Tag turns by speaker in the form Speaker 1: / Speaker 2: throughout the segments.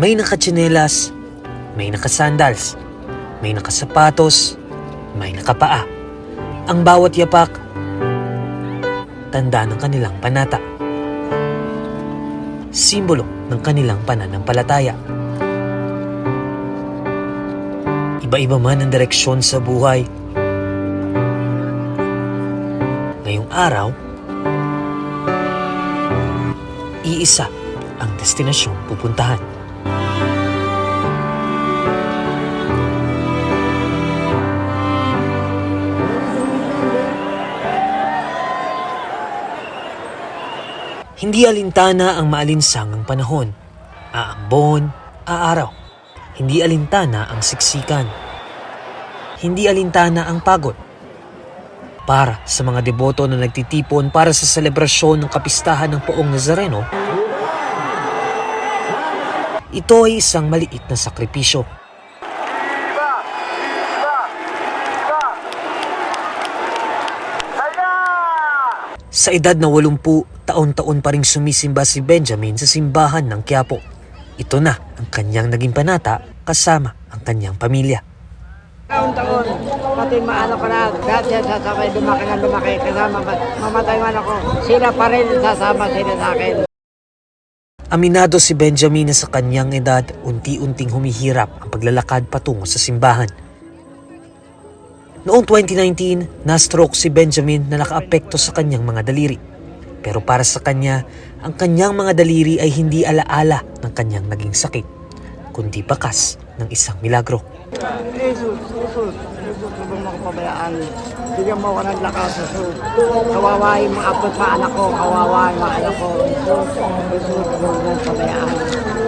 Speaker 1: May nakatsinelas, may nakasandals, may nakasapatos, may nakapaa. Ang bawat yapak, tanda ng kanilang panata. Simbolo ng kanilang pananampalataya. Iba-iba man ang direksyon sa buhay. Ngayong araw, iisa ang destinasyong pupuntahan. Hindi alintana ang maalinsangang panahon, aambon, aaraw. Hindi alintana ang siksikan. Hindi alintana ang pagod. Para sa mga deboto na nagtitipon para sa selebrasyon ng kapistahan ng Poong Nazareno, ito ay isang maliit na sakripisyo. Sa edad na 80, taon-taon pa ring sumisimba si Benjamin sa simbahan ng Quiapo. Ito na ang kanyang naging panata kasama ang kanyang pamilya.
Speaker 2: Taon-taon, pati maano ko na, dahil yan sasabay, lumaki na lumaki, kasama, mamatay man ako, sila pa rin sasama sila sa akin.
Speaker 1: Aminado si Benjamin na sa kanyang edad, unti-unting humihirap ang paglalakad patungo sa simbahan. Noong 2019, na-stroke si Benjamin na nakaapekto sa kanyang mga daliri. Pero para sa kanya, ang kanyang mga daliri ay hindi alaala ng kanyang naging sakit, kundi bakas ng isang milagro.
Speaker 2: Jesus, Jesus, huwag mo ako pabayaan. Bigyan mo ako ng lakas, Jesus. Kawawa yung mga apot pa anak ko, kawawa yung mga anak ko. Jesus, huwag mo ako pabayaan.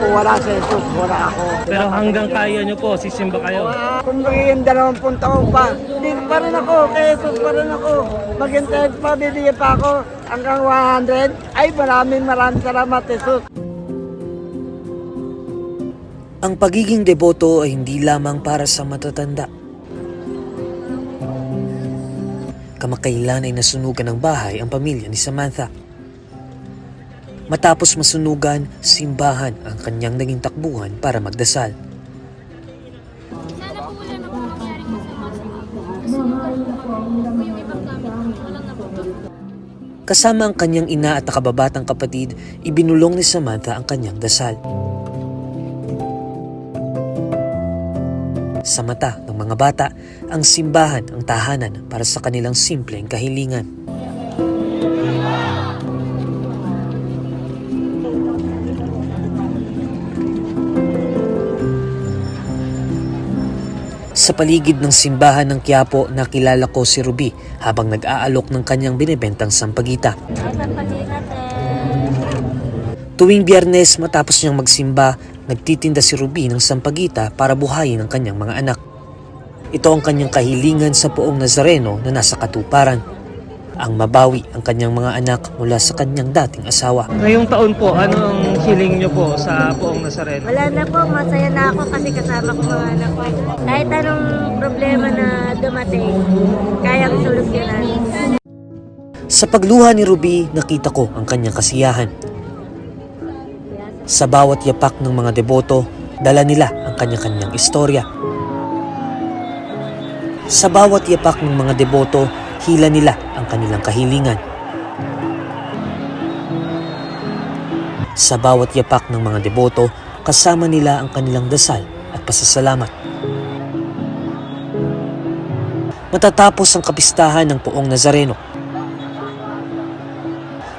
Speaker 2: Kung wala si Jesus, wala ako.
Speaker 3: Pero hanggang kaya nyo po, sisimba kayo.
Speaker 2: Kung magiging dalawampung taon pa, hindi pa rin ako, kay Jesus pa rin ako. Maghintay pa, bibigyan pa ako hanggang 100. Ay, maraming maraming salamat, Jesus.
Speaker 1: Ang pagiging deboto ay hindi lamang para sa matatanda. Kamakailan ay nasunugan ng bahay ang pamilya ni Samantha. Matapos masunugan, simbahan ang kanyang naging takbuhan para magdasal.
Speaker 4: Sana po wala na po mangyaring masama sa inyo. Kasi po yung ibang gamit ko, walang naputok.
Speaker 1: Kasama ang kanyang ina at nakababatang kapatid, ibinulong ni Samantha ang kanyang dasal. Sa mata ng mga bata, ang simbahan ang tahanan para sa kanilang simpleng kahilingan. Sa paligid ng simbahan ng Quiapo, nakilala ko si Ruby habang nag-aalok ng kanyang binibentang sampagita. Tuwing biyernes matapos niyang magsimba, nagtitinda si Ruby ng sampagita para buhayin ang kanyang mga anak. Ito ang kanyang kahilingan sa poong Nazareno na nasa katuparan. Ang mabawi ang kanyang mga anak mula sa kanyang dating asawa.
Speaker 3: Ngayong taon po, ano ang hiling nyo po sa Poong Nazareno?
Speaker 5: Wala na po, masaya na ako kasi kasama ko mga anak ko. Kahit anong problema na dumating, kayang solusyonan.
Speaker 1: Sa pagluha ni Ruby, nakita ko ang kanyang kasiyahan. Sa bawat yapak ng mga deboto, dala nila ang kanya-kanyang istorya. Sa bawat yapak ng mga deboto, hila nila ang kanilang kahilingan. Sa bawat yapak ng mga deboto, kasama nila ang kanilang dasal at pasasalamat. Matatapos ang kapistahan ng Poong Nazareno.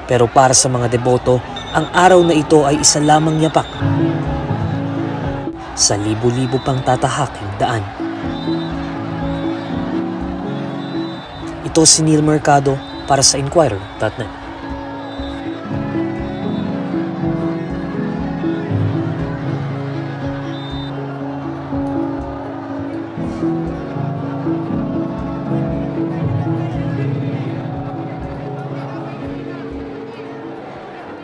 Speaker 1: Pero para sa mga deboto, ang araw na ito ay isa lamang yapak sa libo-libo pang tatahaking daan. Ito si Neil Mercado para sa Inquirer.net.